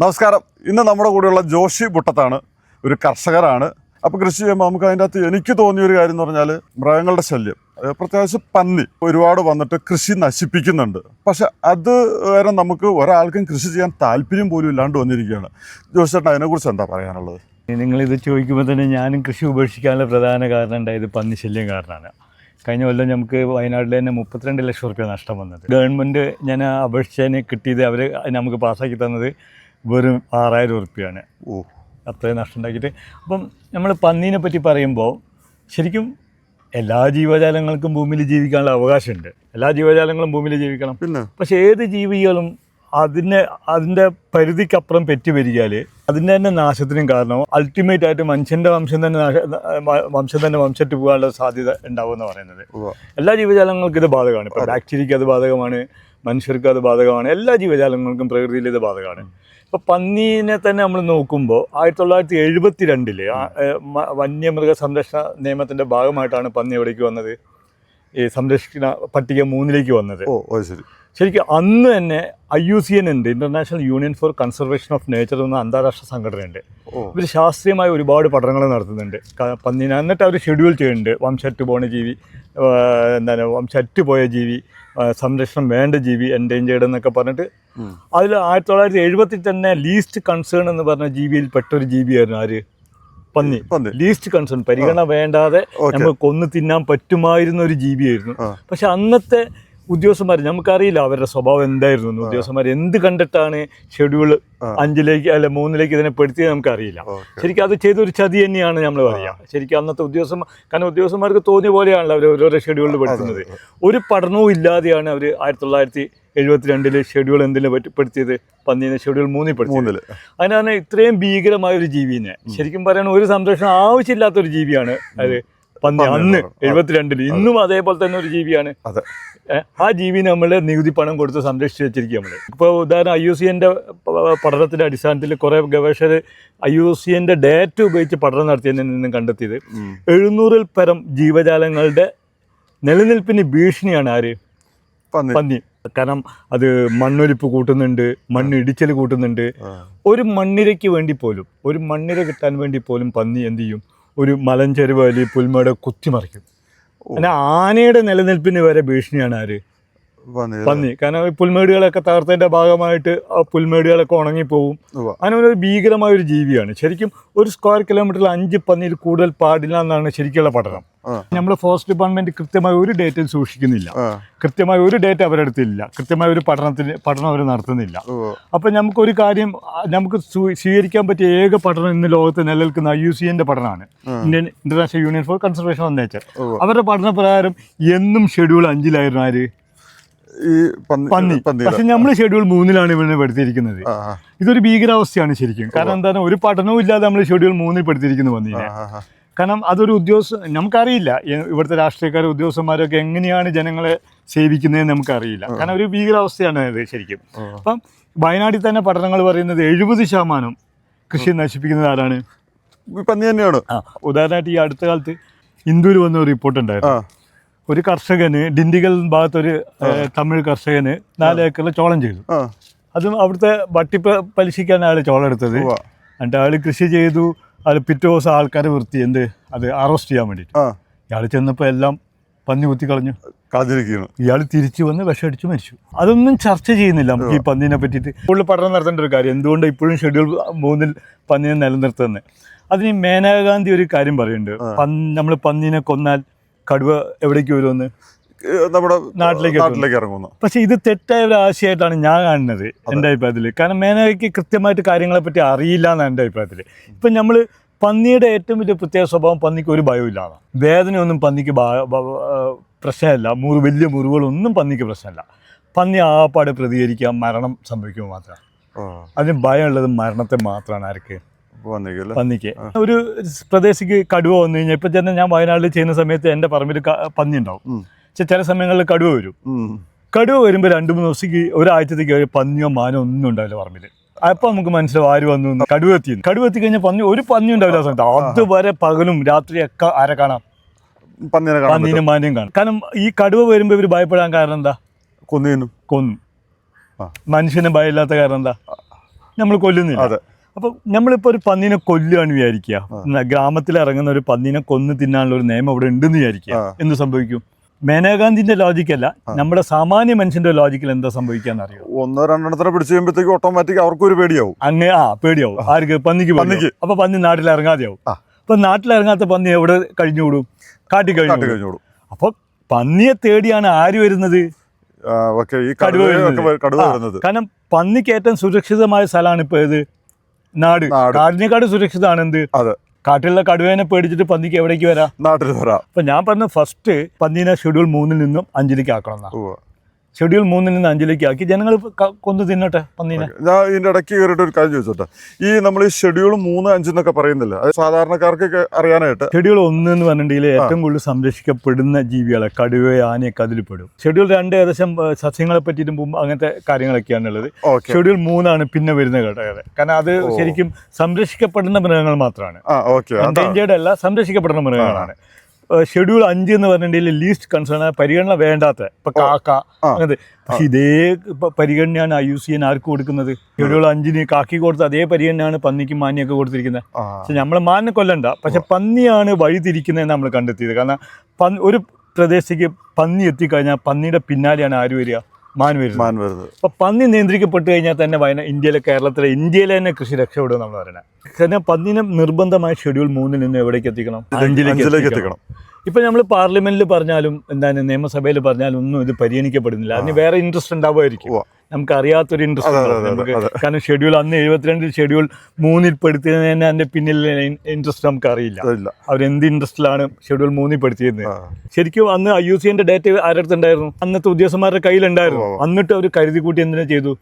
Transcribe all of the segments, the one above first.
നമസ്കാരം. ഇന്ന് നമ്മുടെ കൂടെയുള്ള ജോഷി ബുട്ടത്താണ് ഒരു കർഷകരാണ്. അപ്പോൾ കൃഷി ചെയ്യുമ്പോൾ നമുക്ക് അതിന്റെ അകത്ത് എനിക്ക് തോന്നിയ ഒരു കാര്യം എന്ന് പറഞ്ഞാൽ മൃഗങ്ങളുടെ ശല്യം. പ്രത്യാവശ്യം പന്നി ഒരുപാട് വന്നിട്ട് കൃഷി നശിപ്പിക്കുന്നുണ്ട്. പക്ഷെ അത് വരെ നമുക്ക് ഒരാൾക്കും കൃഷി ചെയ്യാൻ താല്പര്യം പോലും ഇല്ലാണ്ട് വന്നിരിക്കുകയാണ്. ജോഷി ചേട്ടൻ അതിനെക്കുറിച്ച് എന്താ പറയാനുള്ളത്? നിങ്ങളിത് ചോദിക്കുമ്പോൾ തന്നെ ഞാനും കൃഷി ഉപേക്ഷിക്കാനുള്ള പ്രധാന കാരണം ഉണ്ടായത് പന്നി ശല്യം കാരണമാണ്. കഴിഞ്ഞ കൊല്ലം നമുക്ക് വയനാട്ടിൽ തന്നെ മുപ്പത്തിരണ്ട് ലക്ഷം റുപ്യ നഷ്ടം വന്നത്. ഗവൺമെന്റ് ഞാൻ അപേക്ഷിച്ചതിന് കിട്ടിയത് അവർ നമുക്ക് പാസ്സാക്കി തന്നത് വെറും ആറായിരം ഉറുപ്പ്യാണ്. ഓ. അത്രയും നഷ്ടം ഉണ്ടാക്കിയിട്ട്. അപ്പം നമ്മൾ പന്നീനെ പറ്റി പറയുമ്പോൾ ശരിക്കും എല്ലാ ജീവജാലങ്ങൾക്കും ഭൂമിയിൽ ജീവിക്കാനുള്ള അവകാശമുണ്ട്. എല്ലാ ജീവജാലങ്ങളും ഭൂമിയിൽ ജീവിക്കണം. പിന്നെ? പക്ഷെ ഏത് ജീവികളും അതിനെ അതിന്റെ പരിധിക്കപ്പുറം പെറ്റി വരികയാൽ അതിന്റെ തന്നെ നാശത്തിനും കാരണം അൾട്ടിമേറ്റ് ആയിട്ട് മനുഷ്യന്റെ വംശം തന്നെ വംശം തന്നെ വംശത്ത് പോകാനുള്ള സാധ്യത ഉണ്ടാവും എന്ന് പറയുന്നത്. എല്ലാ ജീവജാലങ്ങൾക്കും ഇത് ബാധകമാണ്. ഇപ്പോൾ ബാക്ടീരിയക്ക് അത് ബാധകമാണ് മനുഷ്യർക്ക് അത് ബാധകമാണ്. എല്ലാ ജീവജാലങ്ങൾക്കും പ്രകൃതിയിൽ ഇത് ബാധകമാണ്. ഇപ്പോൾ പന്നീനെ തന്നെ നമ്മൾ നോക്കുമ്പോൾ ആയിരത്തി തൊള്ളായിരത്തി എഴുപത്തി രണ്ടിൽ വന്യമൃഗ സംരക്ഷണ നിയമത്തിന്റെ ഭാഗമായിട്ടാണ് പന്നി എവിടേക്ക് വന്നത്? ഈ സംരക്ഷണ പട്ടിക മൂന്നിലേക്ക് വന്നത്. ഓ ഓ ശരി. ശരിക്കും അന്ന് തന്നെ ഐ യു സി എൻ ഉണ്ട് international union for conservation of nature എന്ന അന്താരാഷ്ട്ര സംഘടനയുണ്ട്. ഇവർ ശാസ്ത്രീയമായ ഒരുപാട് പഠനങ്ങൾ നടത്തുന്നുണ്ട്. പന്നീനെ എന്നിട്ട് അവർ ഷെഡ്യൂൾ ചെയ്യുന്നുണ്ട്. വംശറ്റ് പോണ ജീവി എന്താണ് വംശറ്റ് പോയ ജീവി സംരക്ഷണം വേണ്ട ജീവി എൻഡേഞ്ചേർഡ് എന്നൊക്കെ പറഞ്ഞിട്ട്. അതിൽ ആയിരത്തി തൊള്ളായിരത്തി എഴുപത്തിൽ തന്നെ ലീസ്റ്റ് കൺസേൺ എന്ന് പറഞ്ഞ ജീവിയിൽ പെട്ടൊരു ജീവിയായിരുന്നു ആര്? പന്നി. ലീസ്റ്റ് കൺസേൺ പരിഗണന വേണ്ടാതെ നമുക്ക് കൊന്നു തിന്നാൻ പറ്റുമായിരുന്ന ഒരു ജീവിയായിരുന്നു. പക്ഷെ അന്നത്തെ ഉദ്യോഗസ്ഥന്മാർ നമുക്കറിയില്ല അവരുടെ സ്വഭാവം എന്തായിരുന്നു. ഉദ്യോഗസ്ഥന്മാർ എന്ത് കണ്ടിട്ടാണ് ഷെഡ്യൂൾ. അഞ്ചിലേക്ക് അല്ല മൂന്നിലേക്ക് ഇതിനെ പെടുത്തിയത് നമുക്കറിയില്ല. ശരിക്കും അത് ചെയ്തൊരു ചതി തന്നെയാണ് നമ്മൾ പറയുക ശരിക്കും അന്നത്തെ ഉദ്യോഗസ്ഥന്മാർ കാരണം ഉദ്യോഗസ്ഥന്മാർക്ക് തോന്നിയ പോലെയാണല്ലോ അവർ ഓരോരോ ഷെഡ്യൂളിൽ പെടുത്തുന്നത്. ഒരു പഠനവും ഇല്ലാതെയാണ് അവർ ആയിരത്തി തൊള്ളായിരത്തി എഴുപത്തിരണ്ടിൽ ഷെഡ്യൂൾ എന്തിനെ പെടുത്തിയത്. പന്നീനെ ഷെഡ്യൂൾ മൂന്നിൽ പെടുത്തി അതിനാണ് ഇത്രയും ഭീകരമായ ഒരു ജീവിനെ ശരിക്കും പറയുന്ന ഒരു സംരക്ഷണം ആവശ്യമില്ലാത്ത ഒരു ജീവിയാണ് അത്. പന്നി അന്ന് എഴുപത്തിരണ്ടിൽ ഇന്നും അതേപോലെ തന്നെ ഒരു ജീവിയാണ്. ആ ജീവിനെ നമ്മൾ നികുതി പണം കൊടുത്ത് സംരക്ഷിച്ച് വെച്ചിരിക്കുക നമ്മൾ ഇപ്പോൾ ഉദാഹരണം ഐ യു സി എന്റെ പഠനത്തിന്റെ അടിസ്ഥാനത്തിൽ കുറേ ഗവേഷകർ ഐ യു സി എന്റെ ഡേറ്റ ഉപയോഗിച്ച് പഠനം നടത്തിയതിൽ നിന്നും കണ്ടെത്തിയത്. എഴുന്നൂറിൽ പരം ജീവജാലങ്ങളുടെ നിലനിൽപ്പിന് ഭീഷണിയാണ് ആര്? പന്നി. പന്നി. കാരണം അത് മണ്ണൊലിപ്പ് കൂട്ടുന്നുണ്ട് മണ്ണ് ഇടിച്ചൽ കൂട്ടുന്നുണ്ട്. ഒരു മണ്ണിരയ്ക്ക് വേണ്ടി പോലും ഒരു മണ്ണിര കിട്ടാൻ വേണ്ടി പോലും പന്നി എന്ത് ചെയ്യും? ഒരു മലഞ്ചെരുവ് അല്ലെങ്കിൽ പുൽമേട് കുത്തിമറിക്കും. പിന്നെ ആനയുടെ നിലനിൽപ്പിന് വരെ ഭീഷണിയാണ് ആര്? പന്നി കാരണം പുൽമേടുകളൊക്കെ തകർത്തതിന്റെ ഭാഗമായിട്ട് ആ പുൽമേടുകളൊക്കെ ഉണങ്ങിപ്പോവും. അങ്ങനെ ഒരു ഭീകരമായ ഒരു ജീവിയാണ്. ശരിക്കും ഒരു സ്ക്വയർ കിലോമീറ്ററിൽ അഞ്ച് പന്നിയിൽ കൂടുതൽ പാടില്ല എന്നാണ് ശരിക്കുള്ള പഠനം. നമ്മുടെ നമ്മൾ ഫോറസ്റ്റ് ഡിപ്പാർട്ട്മെന്റ് കൃത്യമായ ഒരു ഡേറ്റയും സൂക്ഷിക്കുന്നില്ല. കൃത്യമായി ഒരു ഡേറ്റ അവരുടെ അവരെടുത്തില്ല കൃത്യമായ ഒരു പഠനത്തിന് പഠനം അവർ നടത്തുന്നില്ല. അപ്പൊ അപ്പം നമുക്കൊരു കാര്യം നമുക്ക് സ്വീകരിക്കാൻ പറ്റിയ ഏക പഠനം ഇന്ന് ലോകത്ത് നിലനിൽക്കുന്ന ഐ യു സി എന്റെ പഠനമാണ്. Indian international union for conservation of nature അവരുടെ പഠനപ്രകാരം എന്നും ഷെഡ്യൂൾ അഞ്ചിലായിരുന്നു ആര്? ഈ പന്നി പക്ഷെ നമ്മൾ ഷെഡ്യൂൾ മൂന്നിലാണ് ഇവനെ പെടുത്തിയിരിക്കുന്നത്. ഇതൊരു ഭീകരാവസ്ഥയാണ് ശരിക്കും. കാരണം എന്താണ്? ഒരു പഠനവും ഇല്ലാതെ നമ്മൾ ഷെഡ്യൂൾ മൂന്നിൽ പെടുത്തിയിരിക്കുന്നു ആ. കാരണം അതൊരു ഉദ്യോഗസ്ഥ നമുക്കറിയില്ല. ഇവിടുത്തെ രാഷ്ട്രീയക്കാരും ഉദ്യോഗസ്ഥന്മാരൊക്കെ എങ്ങനെയാണ് ജനങ്ങളെ സേവിക്കുന്നതെന്ന് നമുക്കറിയില്ല. കാരണം ഒരു ഭീകരാവസ്ഥയാണ് ഇത് ശരിക്കും. അപ്പം വയനാട്ടിൽ തന്നെ പഠനങ്ങൾ പറയുന്നത് എഴുപത് ശതമാനം കൃഷി നശിപ്പിക്കുന്നത് ആരാണ്? പന്നി തന്നെയാണ്. ഉദാഹരണമായിട്ട് ഈ അടുത്ത കാലത്ത് ഇന്ദൂര് വന്ന ഒരു റിപ്പോർട്ട് ഉണ്ടായിരുന്നു ഒരു കർഷകന് ഡിണ്ടിഗൽ ഭാഗത്തൊരു തമിഴ് കർഷകന് നാല് ഏക്കറിൽ ചോളം ചെയ്തു. അതും അവിടുത്തെ വട്ടി പലിശിക്കാൻ പലിശയ്ക്കാണ് അയാൾ ചോളം എടുത്തത്. എന്നിട്ട് അയാൾ കൃഷി ചെയ്തു. അയാൾ പിറ്റേ ദിവസം ആൾക്കാരെ വൃത്തി എന്ത്? അത് അറസ്റ്റ് ചെയ്യാൻ വേണ്ടിയിട്ട്. ഇയാൾ ചെന്നപ്പോൾ എല്ലാം പന്നി കുത്തി കളഞ്ഞു. കാത്തിരിക്കുന്നു ഇയാൾ തിരിച്ചു വന്ന് വിഷമടിച്ച് മരിച്ചു. അതൊന്നും ചർച്ച ചെയ്യുന്നില്ല നമുക്ക് ഈ പന്നീനെ പറ്റിയിട്ട്. കൂടുതൽ പഠനം നടത്തേണ്ട ഒരു കാര്യം എന്തുകൊണ്ട് ഇപ്പോഴും ഷെഡ്യൂൾ മൂന്നിൽ പന്നീനെ നിലനിർത്തുന്നത് അതിന് മേനകാന്തി ഒരു കാര്യം പറയുന്നുണ്ട്. നമ്മൾ പന്നീനെ കൊന്നാൽ കടുവ എവിടേക്ക് വരുമെന്ന്? നമ്മുടെ നാട്ടിലേക്ക് നാട്ടിലേക്ക് ഇറങ്ങുന്നു. പക്ഷെ ഇത് തെറ്റായ ഒരു ആശയമായിട്ടാണ് ഞാൻ കാണുന്നത് എന്റെ അഭിപ്രായത്തിൽ കാരണം മേനകയ്ക്ക് കൃത്യമായിട്ട് കാര്യങ്ങളെ പറ്റി അറിയില്ല എന്നാണ് എന്റെ അഭിപ്രായത്തിൽ ഇപ്പം നമ്മൾ പന്നിയുടെ ഏറ്റവും വലിയ പ്രത്യേക സ്വഭാവം പന്നിക്ക് ഒരു ഭയമില്ലാണ് വേദനയൊന്നും പന്നിക്ക് പ്രശ്നമല്ല. മുറി വലിയ മുറിവുകളൊന്നും പന്നിക്ക് പ്രശ്നമല്ല. പന്നി ആപ്പാടെ പ്രതികരിക്കുക മരണം സംഭവിക്കുമ്പോൾ മാത്രമാണ്. അതിന് ഭയമുള്ളത് മരണത്തെ മാത്രമാണ് ആർക്ക്. പന്നിക്ക്. ഒരു പ്രദേശിക്ക് കടുവ വന്നു കഴിഞ്ഞാൽ ഇപ്പൊ തന്നെ ഞാൻ വയനാട്ടിൽ ചെയ്യുന്ന സമയത്ത് എന്റെ പറമ്പിൽ പന്നി ഉണ്ടാവും. പക്ഷെ ചില സമയങ്ങളിൽ കടുവ വരും. കടുവ വരുമ്പോൾ രണ്ട് മൂന്ന് ദിവസത്തേക്ക് ഒരാഴ്ചത്തേക്ക് ഒരു പന്നിയോ മാനോ ഒന്നും ഉണ്ടാവില്ല പറമ്പിൽ അപ്പൊ നമുക്ക് മനസ്സിലാവും ആര് വന്നു. കടുവ എത്തി. കടുവ എത്തി കഴിഞ്ഞാൽ പന്നി ഒരു പന്നി ഉണ്ടാവില്ല ആ സമയത്ത്. അതുവരെ പകലും രാത്രിയൊക്കെ ആരെ കാണാം? പന്നീനെ മാനിയും കാണാം. കാരണം ഈ കടുവ വരുമ്പോൾ ഇവർ ഭയപ്പെടാൻ കാരണം എന്താ? കൊന്നു കൊന്നു. മനുഷ്യനെ ഭയമില്ലാത്ത കാരണം എന്താ? നമ്മൾ കൊല്ലുന്നില്ല. അപ്പൊ നമ്മളിപ്പോ ഒരു പന്നിനെ കൊല്ലുകയാണ് വിചാരിക്കുക. ഗ്രാമത്തിൽ ഇറങ്ങുന്ന ഒരു പന്നിനെ കൊന്നു തിന്നാനുള്ള ഒരു നിയമം അവിടെ ഉണ്ടെന്ന് വിചാരിക്കുക. എന്ത് സംഭവിക്കും? മേനകാന്തിന്റെ ലോജിക്കല്ല നമ്മുടെ സാമാന്യ മനുഷ്യന്റെ ലോജിക്കൽ എന്താ സംഭവിക്കാന്ന് അറിയോ ഒന്നോ രണ്ടെണ്ണത്തിനെ പിടിച്ചു കഴിയുമ്പോഴത്തേക്ക് ഓട്ടോമാറ്റിക് അവർക്കൊരു പേടിയാവും. അങ്ങ് ആ പേടിയാവും. ആർക്ക്? പന്നിക്ക് പന്നിക്ക്. അപ്പൊ പന്നി നാട്ടിൽ ഇറങ്ങാതെയാവും. അപ്പൊ നാട്ടിൽ ഇറങ്ങാത്ത പന്നി എവിടെ കഴിഞ്ഞുകൂടും കാട്ടി കഴിഞ്ഞു അപ്പൊ പന്നിയെ തേടിയാണ് ആര് വരുന്നത്. കാരണം പന്നിക്ക് ഏറ്റവും സുരക്ഷിതമായ സ്ഥലമാണ് ഇപ്പൊ ഏത്? നാട്. നാടിനെക്കാട് കാടിനേക്കാട് സുരക്ഷിതമാണ് എന്ത് അതെ. കാട്ടിലുള്ള കടുവേനെ പേടിച്ചിട്ട് പന്നിക്ക് എവിടേക്ക് വരാം? നാട്ടിൽ വരാം. അപ്പൊ ഞാൻ പറഞ്ഞ ഫസ്റ്റ് പന്നീനെ ഷെഡ്യൂൾ മൂന്നിൽ നിന്നും അഞ്ചിലേക്ക് ആക്കണം എന്നാ. ഷെഡ്യൂൾ മൂന്നിൽ നിന്ന് അഞ്ചിലേക്ക് ആക്കി. ജനങ്ങൾ കൊന്നു തിന്നട്ടെ? പന്നീനെ. ഞാൻ ഇതിന്റെ ഇടയ്ക്ക് കയറിയിട്ട് ഒരു കാര്യം ചോദിച്ചോട്ടെ? ഈ നമ്മൾ ഈ ഷെഡ്യൂൾ മൂന്ന് അഞ്ചെന്നൊക്കെ പറയുന്നില്ല. അത് സാധാരണക്കാർക്കൊക്കെ അറിയാനായിട്ട്. ഷെഡ്യൂൾ ഒന്ന് എന്ന് പറഞ്ഞിട്ടുണ്ടെങ്കിൽ ഏറ്റവും കൂടുതൽ സംരക്ഷിക്കപ്പെടുന്ന ജീവികളെ കടുവ ആനയൊക്കെ അതിൽ പെടും. ഷെഡ്യൂൾ രണ്ട് ഏകദേശം സസ്യങ്ങളെ പറ്റിയിട്ടും പോകുമ്പോൾ അങ്ങനത്തെ കാര്യങ്ങളൊക്കെയാണ് ഉള്ളത്. ഓക്കെ. ഷെഡ്യൂൾ മൂന്നാണ് പിന്നെ വരുന്ന ഘടകത കാരണം അത് ശരിക്കും സംരക്ഷിക്കപ്പെടുന്ന മൃഗങ്ങൾ മാത്രമാണ്. എൻഡേഞ്ചേർഡ് അല്ല സംരക്ഷിക്കപ്പെടുന്ന മൃഗങ്ങളാണ്. ഷെഡ്യൂൾ അഞ്ച് എന്ന് പറഞ്ഞിട്ടുണ്ടെങ്കിൽ ലീസ്റ്റ് കൺസേൺ പരിഗണന വേണ്ടാത്ത. ഇപ്പൊ കാക്ക അങ്ങനത്തെ. പക്ഷെ ഇതേ പരിഗണനയാണ് ഐ യു സി എൻ ആർക്ക് കൊടുക്കുന്നത്? ഷെഡ്യൂൾ അഞ്ചിന് കാക്കി കൊടുത്ത അതേ പരിഗണനയാണ് പന്നിക്കും മാനിയൊക്കെ കൊടുത്തിരിക്കുന്നത്. പക്ഷെ നമ്മൾ മാനിനെ കൊല്ലണ്ട. പക്ഷെ പന്നിയാണ് വഴി തിരിക്കുന്നത് നമ്മൾ കണ്ടെത്തിയത്. കാരണം ഒരു പ്രദേശത്തേക്ക് പന്നി എത്തിക്കഴിഞ്ഞാൽ പന്നിയുടെ പിന്നാലെയാണ് ആര് വരിക? മാൻ വരുന്നത് മാൻ വരുന്നത് അപ്പൊ പന്നി നിയന്ത്രിക്കപ്പെട്ട് കഴിഞ്ഞാൽ തന്നെ വയന ഇന്ത്യയിലെ കേരളത്തിലെ ഇന്ത്യയിലെ തന്നെ കൃഷി രക്ഷപ്പെടും നമ്മൾ പറയുന്നത്. കാരണം പന്നിനെ നിർബന്ധമായ ഷെഡ്യൂൾ മൂന്നിൽ നിന്ന് എവിടേക്ക് എത്തിക്കണം? അഞ്ചിലേക്ക് എത്തിക്കണം. ഇപ്പൊ നമ്മൾ പാർലമെന്റിൽ പറഞ്ഞാലും എന്താണ് നിയമസഭയിൽ പറഞ്ഞാലും ഒന്നും ഇത് പരിഗണിക്കപ്പെടുന്നില്ല. അതിന് വേറെ ഇൻട്രസ്റ്റ് ഉണ്ടാവുമായിരിക്കും. നമുക്ക് അറിയാത്തൊരു ഇൻട്രസ്റ്റ് നമുക്ക്. കാരണം ഷെഡ്യൂൾ അന്ന് എഴുപത്തിരണ്ടിൽ ഷെഡ്യൂൾ മൂന്നിൽ പെടുത്തിയതിന് തന്നെ അതിന്റെ പിന്നിൽ ഇൻട്രസ്റ്റ് നമുക്ക് അറിയില്ല അവരെന്ത് ഇൻട്രസ്റ്റിലാണ് ഷെഡ്യൂൾ മൂന്നിൽ പെടുത്തിയത്. ശരിക്കും അന്ന് ഐ യു സിന്റെ ഡേറ്റ ആരടുത്തുണ്ടായിരുന്നു അന്നത്തെ ഉദ്യോഗസ്ഥന്മാരുടെ കയ്യിലുണ്ടായിരുന്നു. എന്നിട്ട് അവർ കരുതി കൂട്ടി എന്തിനാ ചെയ്തു?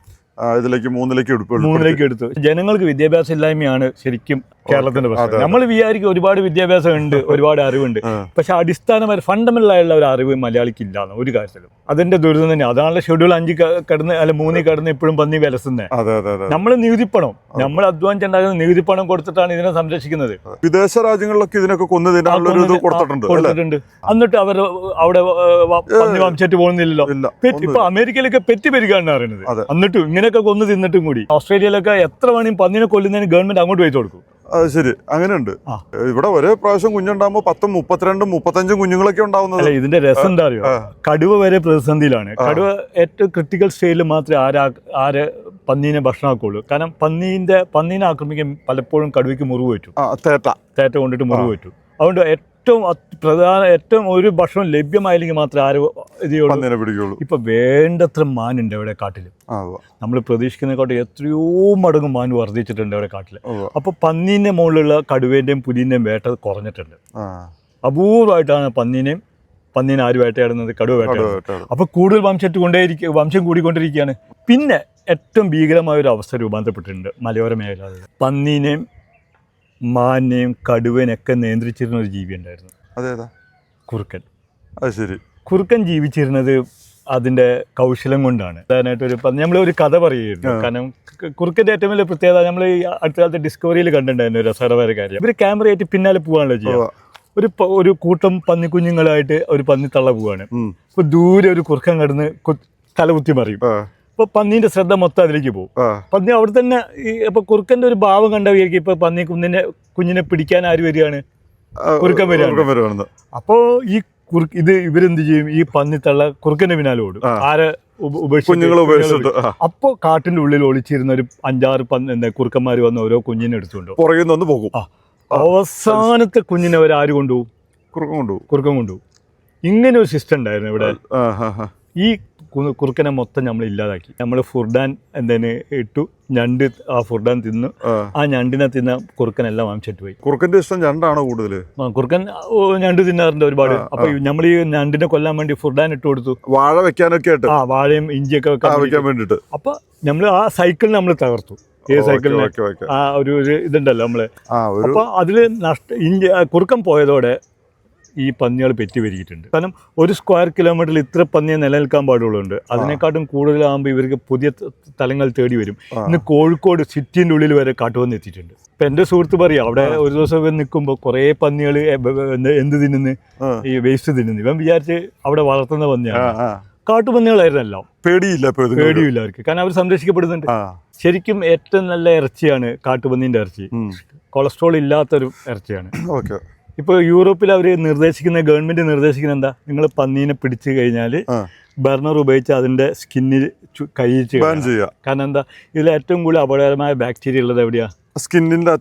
ഇതിലേക്ക് മൂന്നിലേക്ക് മൂന്നിലേക്ക് എടുത്തു. ജനങ്ങൾക്ക് വിദ്യാഭ്യാസം ഇല്ലായ്മയാണ് ശരിക്കും കേരളത്തിന്റെ പ്രശ്നം. നമ്മൾ വിചാരിക്കും ഒരുപാട് വിദ്യാഭ്യാസം ഉണ്ട് ഒരുപാട് അറിവുണ്ട്. പക്ഷെ അടിസ്ഥാനപര ഫണ്ടമെന്റൽ ആയുള്ള ഒരു അറിവ് മലയാളിക്ക് ഇല്ലാന്ന് ഒരു കാര്യത്തിലും. അതിന്റെ ദുരിതം തന്നെ അതാണല്ലോ ഷെഡ്യൂൾ അഞ്ച് കടന്ന് അല്ല മൂന്നിൽ കടന്ന് ഇപ്പോഴും പന്നി വിലസുന്നത് അതെ നമ്മൾ നികുതിപ്പണം. നമ്മൾ അധ്വാനിച്ചുണ്ടാകുന്ന നികുതിപ്പണം കൊടുത്തിട്ടാണ് ഇതിനെ സംരക്ഷിക്കുന്നത്. വിദേശ രാജ്യങ്ങളിലൊക്കെ ഇതിനൊക്കെ കൊടുത്തിട്ടുണ്ട് എന്നിട്ട് അവർ അവിടെ പന്നി വംശറ്റ് പോകുന്നില്ലല്ലോ. ഇപ്പൊ അമേരിക്കയിലൊക്കെ പെറ്റി പെരുകാണ് പറയുന്നത്. എന്നിട്ടും ഇങ്ങനെയൊക്കെ കൊന്നു തിന്നിട്ടും കൂടി. ഓസ്ട്രേലിയയിലൊക്കെ എത്ര വേണമെങ്കിലും പന്നിനെ കൊല്ലുന്നതിന് ഗവൺമെന്റ് അങ്ങോട്ട് വെച്ചു കൊടുക്കും. അത് ശരി. അങ്ങനെയുണ്ട്. ഇവിടെ ഒരേ പ്രാവശ്യം കുഞ്ഞുണ്ടാകുമ്പോ പത്തും മുപ്പത്തിരണ്ടും മുപ്പത്തഞ്ചും കുഞ്ഞുങ്ങളൊക്കെ ഉണ്ടാവുന്നത്. ഇതിന്റെ രസം എന്താ അറിയോ? കടുവ വരെ പ്രതിസന്ധിയിലാണ്. കടുവ ഏറ്റവും ക്രിട്ടിക്കൽ സ്റ്റേജിൽ മാത്രമേ ആരാ ആര് പന്നീനെ ഭക്ഷണമാക്കുള്ളൂ കാരണം പന്നീന്റെ പന്നീനെ ആക്രമിക്കാൻ പലപ്പോഴും കടുവയ്ക്ക് മുറിവ് പറ്റും തേറ്റ. തേറ്റ കൊണ്ടിട്ട് മുറിവ് പറ്റും അതുകൊണ്ട് ഏറ്റവും പ്രധാന ഏറ്റവും ഒരു ഭക്ഷണം ലഭ്യമായില്ലെങ്കിൽ മാത്രമേ ആര് ഇത് ചെയ്യുള്ളൂ പിടിക്കുള്ളൂ. ഇപ്പൊ വേണ്ടത്ര മാനുണ്ട് അവിടെ കാട്ടിൽ നമ്മൾ പ്രതീക്ഷിക്കുന്നതിനെക്കാട്ടും എത്രയോ മടങ്ങ് മാൻ വർദ്ധിച്ചിട്ടുണ്ട് അവിടെ കാട്ടിൽ അപ്പോൾ അപ്പൊ പന്നീന്റെ മുകളിലുള്ള കടുവേന്റെയും പുലിന്റെയും വേട്ട കുറഞ്ഞിട്ടുണ്ട്. അപൂർവമായിട്ടാണ് പന്നീനെയും പന്നീനെ ആര് വേട്ടയാടുന്നത്? കടുവ കടുവ വേട്ടയാടുന്നത്. വേട്ടയാടും. അപ്പൊ കൂടുതൽ വംശത്ത് കൊണ്ടേയിരിക്കുക വംശം കൂടിക്കൊണ്ടിരിക്കുകയാണ്. പിന്നെ ഏറ്റവും ഭീകരമായ ഒരു അവസ്ഥ രൂപാന്തരപ്പെട്ടിട്ടുണ്ട് മലയോര മേഖല പന്നീനെയും മാനിനെയും കടുവനൊക്കെ നിയന്ത്രിച്ചിരുന്ന ഒരു ജീവി ഉണ്ടായിരുന്നു. അതേതാ അതെ. കുറുക്കൻ. അത് ശരി. കുറുക്കൻ ജീവിച്ചിരുന്നത് അതിന്റെ കൗശലം കൊണ്ടാണ്. ഉദാഹരണമായിട്ട് ഒരു നമ്മൾ ഒരു കഥ പറയുമായിരുന്നു. ആ. കാരണം കുറുക്കന്റെ ഏറ്റവും വലിയ പ്രത്യേകത നമ്മൾ ഈ അടുത്ത കാലത്ത് ഡിസ്കവറിയിൽ കണ്ടിട്ടുണ്ടായിരുന്നു ഒരു രസകരമായ കാര്യം. ക്യാമറ ക്യാമറയായിട്ട് പിന്നാലെ പോകാണല്ലോ ചെയ്യുക ഒരു ഒരു കൂട്ടം പന്നിക്കുഞ്ഞുങ്ങളായിട്ട് ഒരു പന്നിത്തള്ള പോവാണ്. ഉം. ഇപ്പൊ ദൂരെ ഒരു കുറുക്കൻ കടന്ന് തലകുത്തി മറിയും. ആ, അപ്പൊ പന്നീന്റെ ശ്രദ്ധ മൊത്തം അതിലേക്ക് പോകും. പന്നി അവിടെ തന്നെ ഈ ഇപ്പൊ കുറുക്കന്റെ ഒരു ഭാവം കണ്ട വിചാരിക്കും ഇപ്പൊ പന്നി കുഞ്ഞിനെ കുഞ്ഞിനെ പിടിക്കാൻ ആര് വരികയാണ്? കുറുക്കൻ വരികയാണ്. അപ്പോ ഈ കുറുക്ക് ഇത് ഇവരെന്ത് ചെയ്യും? ഈ പന്നി തള്ള കുറുക്കന്റെ പിന്നാലെ ഓടും. ആരെ കുഞ്ഞുങ്ങളെ ഉപേക്ഷിച്ചിട്ട് അപ്പോൾ അപ്പോ കാട്ടിന്റെ ഉള്ളിൽ ഒളിച്ചിരുന്ന ഒരു അഞ്ചാറ് പന്നി എന്താ കുറുക്കന്മാർ വന്ന് ഓരോ കുഞ്ഞിനെ എടുത്തുകൊണ്ട് പുറകിൽ നിന്ന് പോകും. അവസാനത്തെ കുഞ്ഞിനെ അവർ ആര് കൊണ്ടുപോകും? കുറുക്കൻ കൊണ്ടുപോകും. കുറുക്കം കൊണ്ടുപോകും. ഇങ്ങനെ ഒരു സിസ്റ്റം ഉണ്ടായിരുന്നു ഇവിടെ. ഈ കുറുക്കനെ മൊത്തം നമ്മൾ ഇല്ലാതാക്കി. നമ്മൾ ഫുർഡാൻ എന്തേന് ഇട്ടു ഞണ്ട് ആ ഫുർഡാൻ തിന്നു ആ. ഞണ്ടിനെ തിന്ന കുറുക്കനെല്ലാം വാങ്ങിച്ചിട്ട് പോയി കുറുക്കന്റെ ഇഷ്ടം ഞണ്ടാണോ കൂടുതൽ കുറുക്കൻ ഞണ്ട് തിന്നാറുണ്ട് ഒരുപാട്. അപ്പൊ നമ്മൾ ഈ ഞണ്ടിനെ കൊല്ലാൻ വേണ്ടി ഫുർഡാൻ ഇട്ട് കൊടുത്തു. വാഴ വെക്കാനൊക്കെ ആ വാഴയും ഇഞ്ചിയൊക്കെ വെക്കാൻ വെക്കാൻ വേണ്ടി. വേണ്ടിട്ട് അപ്പൊ നമ്മൾ ആ സൈക്കിൾ നമ്മൾ തകർത്തു. ഏ സൈക്കിളിന് ആ ഒരു ഇതുണ്ടല്ലോ നമ്മൾ. അപ്പൊ അതിൽ നഷ്ട ഇഞ്ചി കുറുക്കൻ പോയതോടെ ഈ പന്നികൾ പെറ്റി വരികിട്ടുണ്ട് കാരണം ഒരു സ്ക്വയർ കിലോമീറ്ററിൽ ഇത്ര പന്നിയെ നിലനിൽക്കാൻ പാടുള്ളുണ്ട് അതിനെക്കാട്ടും കൂടുതലാകുമ്പോൾ ഇവർക്ക് പുതിയ സ്ഥലങ്ങൾ തലങ്ങൾ തേടി വരും. ഇന്ന് കോഴിക്കോട് സിറ്റിന്റെ ഉള്ളിൽ വരെ കാട്ടുവന്ന് എത്തിയിട്ടുണ്ട്. ഇപ്പം എന്റെ സുഹൃത്ത് പറയാം അവിടെ ഒരു ദിവസം ഇവൻ നിൽക്കുമ്പോൾ കുറേ പന്നികൾ എന്ത് തിന്നുന്നു? ഈ വേസ്റ്റ് തിന്നുന്നു. ഇവൻ വിചാരിച്ച് അവിടെ വളർത്തുന്ന പന്നിയാണ്. കാട്ടുപന്നികളായിരുന്നല്ലോ. പേടിയില്ല പേടിയില്ല അവർക്ക്. കാരണം അവർ സംരക്ഷിക്കപ്പെടുന്നുണ്ട്. ശരിക്കും ഏറ്റവും നല്ല ഇറച്ചിയാണ് കാട്ടുപന്നീന്റെ ഇറച്ചി. കൊളസ്ട്രോൾ ഇല്ലാത്തൊരു ഇറച്ചിയാണ്. ഓക്കെ. ഇപ്പോൾ യൂറോപ്പിൽ അവർ നിർദ്ദേശിക്കുന്ന ഗവൺമെന്റ് നിർദ്ദേശിക്കുന്ന എന്താ? നിങ്ങൾ പന്നീനെ പിടിച്ചു കഴിഞ്ഞാൽ ബർണർ ഉപയോഗിച്ച് അതിന്റെ സ്കിന്നിൽ കഴിയിച്ച് കാരണം എന്താ? ഇതിൽ ഏറ്റവും കൂടുതൽ അപകടകരമായ ബാക്ടീരിയ ഉള്ളത് എവിടെയാ? സ്കിന്നിന്റെ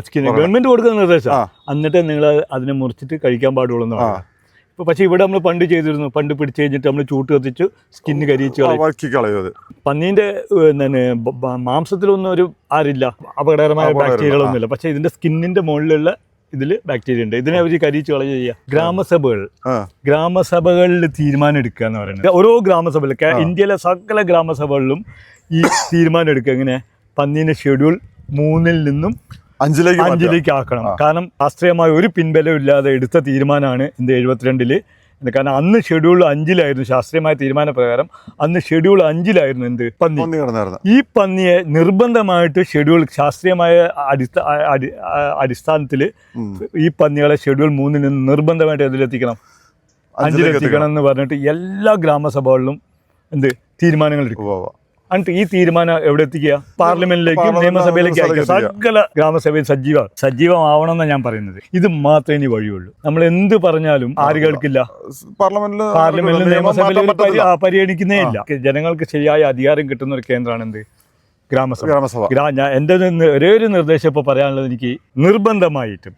സ്കിന്ന് ഗവൺമെന്റ് കൊടുക്കുന്ന നിർദ്ദേശം. എന്നിട്ട് നിങ്ങൾ അതിനെ മുറിച്ചിട്ട് കഴിക്കാൻ പാടുള്ളൂ എന്നാണ് ഇപ്പൊ പക്ഷേ ഇവിടെ നമ്മൾ പണ്ട് ചെയ്തിരുന്നു. പണ്ട് പിടിച്ചു കഴിഞ്ഞിട്ട് നമ്മൾ ചൂട്ട് കത്തിച്ചു സ്കിന്ന് കരിയിച്ച് കളയും. എന്താണ് ബ- മാംസത്തിലൊന്നും ഒരു ആരില്ല. അപകടകരമായ, ബാക്ടീരിയകളൊന്നുമില്ല പക്ഷെ ഇതിന്റെ സ്കിന്നിന്റെ മുകളിലുള്ള ഇതിൽ ബാക്ടീരിയ ഉണ്ട്. ഇതിനെ അവർ കരിച്ചു കളയ ചെയ്യുക ഗ്രാമസഭകൾ. ഗ്രാമസഭകളിൽ തീരുമാനം എടുക്കുക എന്ന് പറയുന്നത്. ഓരോ ഗ്രാമസഭകളിലും ഇന്ത്യയിലെ സകല ഗ്രാമസഭകളിലും ഈ തീരുമാനം എടുക്കുക. എങ്ങനെ? പന്നീനെ ഷെഡ്യൂൾ മൂന്നിൽ നിന്നും അഞ്ചിലേക്ക്. അഞ്ചിലേക്ക് ആക്കണം. കാരണം രാഷ്ട്രീയമായ ഒരു പിൻബലം ഇല്ലാതെ എടുത്ത തീരുമാനമാണ് ഇന്ത്യ എഴുപത്തിരണ്ടിൽ കാരണം അന്ന് ഷെഡ്യൂൾ അഞ്ചിലായിരുന്നു ശാസ്ത്രീയമായ തീരുമാനപ്രകാരം അന്ന് ഷെഡ്യൂൾ അഞ്ചിലായിരുന്നു എന്ത്? പന്നി. ഈ പന്നിയെ നിർബന്ധമായിട്ട് ഷെഡ്യൂൾ ശാസ്ത്രീയമായ അടിസ്ഥാ അടിസ്ഥാനത്തിൽ ഈ പന്നികളെ ഷെഡ്യൂൾ മൂന്നിൽ നിന്ന് നിർബന്ധമായിട്ട് ഇതിലെത്തിക്കണം അഞ്ചിലേക്ക് അഞ്ചിലെത്തിക്കണം എന്ന് പറഞ്ഞിട്ട് എല്ലാ ഗ്രാമസഭകളിലും എന്ത്? തീരുമാനങ്ങൾ എടുക്കും. എന്നിട്ട് ഈ തീരുമാനം എവിടെ എത്തിക്കുക? പാർലമെന്റിലേക്കും പാർലമെന്റ് നിയമസഭയിലേക്ക് അയക്കുക. സകല ഗ്രാമസഭയിൽ സജീവ സജീവമാവണം എന്നാണ് ഞാൻ പറയുന്നത്. ഇത് മാത്രമേ ഇനി വഴിയുള്ളൂ. നമ്മൾ എന്ത് പറഞ്ഞാലും ആര് കേൾക്കില്ല പാർലമെന്റിൽ പാർലമെന്റിൽ നിയമം നിയമസഭയിൽ പരിഗണിക്കുന്നേ ഇല്ല. ജനങ്ങൾക്ക് ശരിയായ അധികാരം കിട്ടുന്ന ഒരു കേന്ദ്രമാണ് എന്ത്? ഗ്രാമസഭ. ഗ്രാമസഭ. എന്റെ ഒരു ഒരേ ഒരു നിർദ്ദേശം ഇപ്പോൾ പറയാനുള്ളത് എനിക്ക് നിർബന്ധമായിട്ടും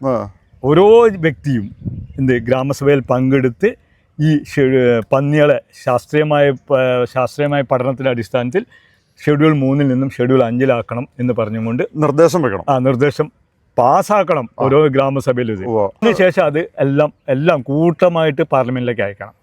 ഓരോ വ്യക്തിയും എന്ത്? ഗ്രാമസഭയിൽ പങ്കെടുത്ത് ഈ പന്നികളെ ശാസ്ത്രീയമായ ശാസ്ത്രീയമായ പഠനത്തിന്റെ അടിസ്ഥാനത്തിൽ ഷെഡ്യൂൾ മൂന്നിൽ നിന്നും ഷെഡ്യൂൾ അഞ്ചിലാക്കണം എന്ന് പറഞ്ഞുകൊണ്ട് നിർദ്ദേശം വെക്കണം. ആ നിർദ്ദേശം പാസ്സാക്കണം ഓരോ ഗ്രാമസഭയിലും ഇത്. ഉവ്വ്. അതിനുശേഷം അത് എല്ലാം എല്ലാം കൂട്ടമായിട്ട് പാർലമെന്റിലേക്ക് അയക്കണം.